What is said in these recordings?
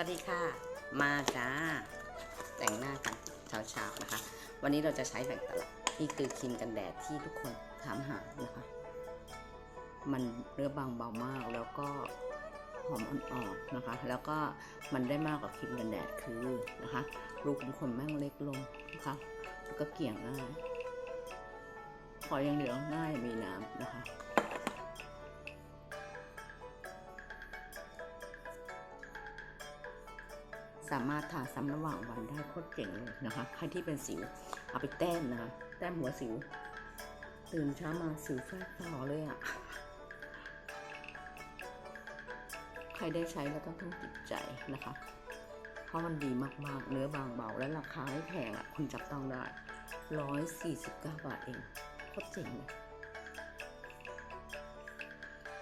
วัสดีค่ะ มาจ้า แต่งหน้ากันเช้าๆนะคะ วันนี้เราจะใช้แบ่งตลับนี่คือครีมกันแดดที่ทุกคนถามหานะคะ มันเนื้อบางเบามากแล้วก็หอมอ่อนๆนะคะ แล้วก็มันได้มากกว่าครีมกันแดดคือนะคะรูขุมขนแม่งเล็กลงนะคะแล้วก็เกี่ยง่ายขออย่างเดียวง่ายมีน้ำนะคะ สามารถทาซ้ำระหว่างวันได้โคตรเจ๋งเลยนะคะ ใครที่เป็นสิวเอาไปแต้มนะคะแต้มหัวสิว ตื่นเช้ามาสิวแฟบต่อเลยอะ่ะ ใครได้ใช้แล้วก็ต้องติดใจนะคะ เพราะมันดีมากๆ เนื้อบางเบาและราคาไม่แพงอะ่ะ คุณจับต้องได้ร้อยสี่สิบเก้าบาทเองโคตรเจ๋งเลย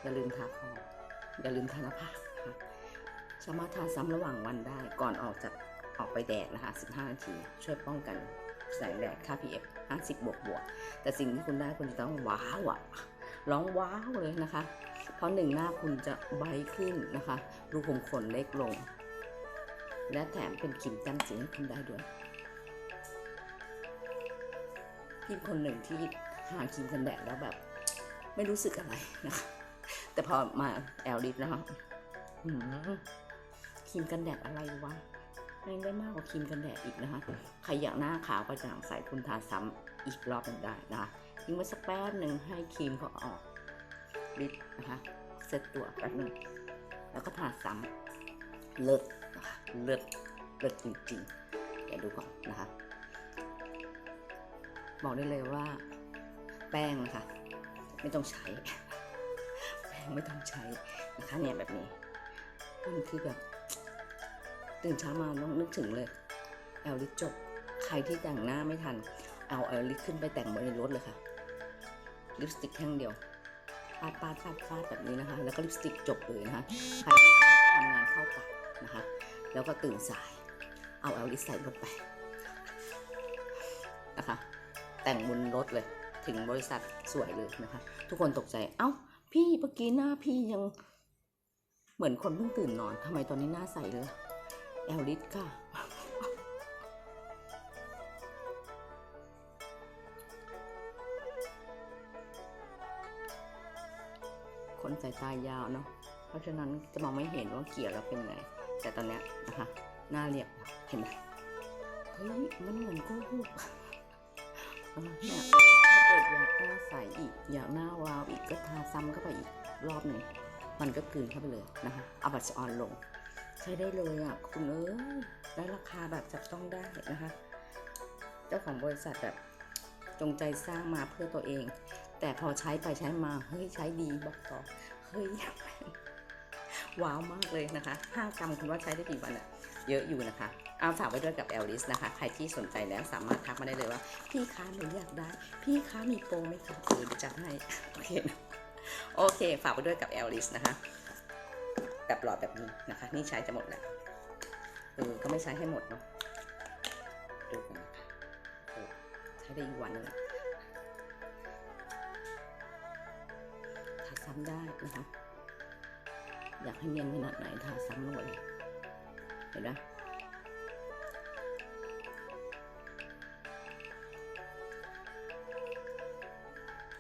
อย่าลืมทาคออย่าลืมทาหน้าผาก สามารถทาซ้ำระหว่างวันได้ก่อนออกจากออกไปแดดนะคะ 15 นาที ช่วยป้องกันแสงแดดค่า PF 50 บวกบวก แต่สิ่งที่คุณได้คุณจะต้องว้าวอะร้องว้าวเลยนะคะ เพราะหนึ่งหน้าคุณจะใบขึ้นนะคะรูขุมขนเล็กลง และแถมเป็นครีมกันสิวให้คุณได้ด้วยพี่คนหนึ่งที่หาครีมกันแดดแล้วแบบ ไม่รู้สึกอะไรนะคะแต่พอมาแอลลิฟนะคะอืมค รีมกันแดดอะไรวะแม่งได้มากกว่าครีมกันแดดอีกนะคะ ใครอยากหน้าขาวกระจ่างใสคุณทาซ้ำอีกรอบหนึ่งได้นะคะทิ้งไว้สักแป๊บหนึ่งให้ครีมเขาออกฤทธิ์นะคะเซตตัวแป๊บหนึ่งแล้วก็ทาซ้ำเลิศนะคะเลิศเลิศจริงๆเดี๋ยวดูก่อนนะคะบอกได้เลยว่า แป้งนะคะ ไม่ต้องใช้ แป้งไม่ต้องใช้นะคะเนี่ยแบบนี้มันคือแบบ ตื่นเช้ามาต้องนึกถึงเลยแอลลิสจบ ใครที่แต่งหน้าไม่ทัน เอาแอลลิสขึ้นไปแต่งบนในรถเลยค่ะ ลิปสติกแท่งเดียวฟาดฟาดฟาดฟาดแบบนี้นะคะ แล้วก็ลิปสติกจบเลยนะคะใครที่ทำงานเข้ากะนะคะ แล้วก็ตื่นสาย เอาแอลลิสใส่รถไปนะคะ แต่งบนรถเลยถึงบริษัทสวยเลยนะคะ ทุกคนตกใจ เอ้า พี่เมื่อกี้หน้าพี่ยังเหมือนคนเพิ่งตื่นนอนทำไมตอนนี้หน้าใสเลย แอลลิสค่ะ คนสายตายาวเนาะ เพราะฉะนั้นจะมองไม่เห็นว่าเกลี่ยแล้วเป็นไง แต่ตอนนี้นะคะ หน้าเรียบเห็นไหมเฮ้ย มันเหมือนโกหกเนี่ยถ้าเกิดอยากหน้าใสอีก อยากหน้าวาวอีกก็ทาซ้ำเข้าไปอีกรอบหนึ่ง มันก็กลืนเข้าไปเลยนะคะ เอาบัตรออนลง ใช้ได้เลยอะคุณเอ้ยและราคาแบบจับต้องได้นะคะ เจ้าของบริษัทแบบจงใจสร้างมาเพื่อตัวเอง แต่พอใช้ไปใช้มาเฮ้ยใช้ดีบอกต่อเฮ้ยว้าวมากเลยนะคะ5กรัมคุณว่าใช้ได้กี่วันอะเยอะอยู่นะคะ เอาฝากไว้ด้วยกับแอลลิสนะคะ ใครที่สนใจแล้วสามารถทักมาได้เลยว่า พี่คะหนูอยากได้ พี่คะมีโปรไหมคะเออเดี๋ยวจะให้ โอเค โอเค ฝากไว้ด้วยกับแอลลิสนะคะ หลอดแบบนี้นะคะ นี่ใช้จะหมดแล้วเออก็ไม่ใช้ให้หมดเนาะดูกันนะคะใช้ได้อีกวันหนึงทาซ้ำได้นะคะ อยากให้เนียนขนาดไหนทาซ้ำลงไปเลยเห็นไหม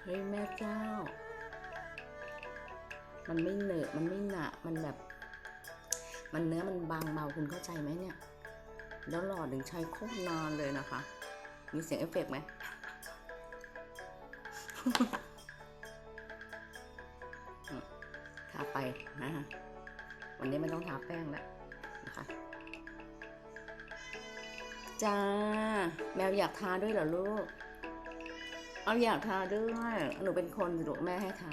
เฮ้ยแม่เจ้า มันไม่เหนอะมันไม่หนะ มันแบบ มันเนื้อมันบางเบาคุณเข้าใจไหมเนี่ย แล้วหลอดถึงใช้โคตรนานเลยนะคะ มีเสียงเอฟเฟกต์ไหม ทาไปนะวันนี้ไม่ต้องทาแป้งแล้วนะคะจ้า แมวอยากทาด้วยเหรอลูก เอาอยากทาด้วย หนูเป็นคนสิลูกแม่ให้ทา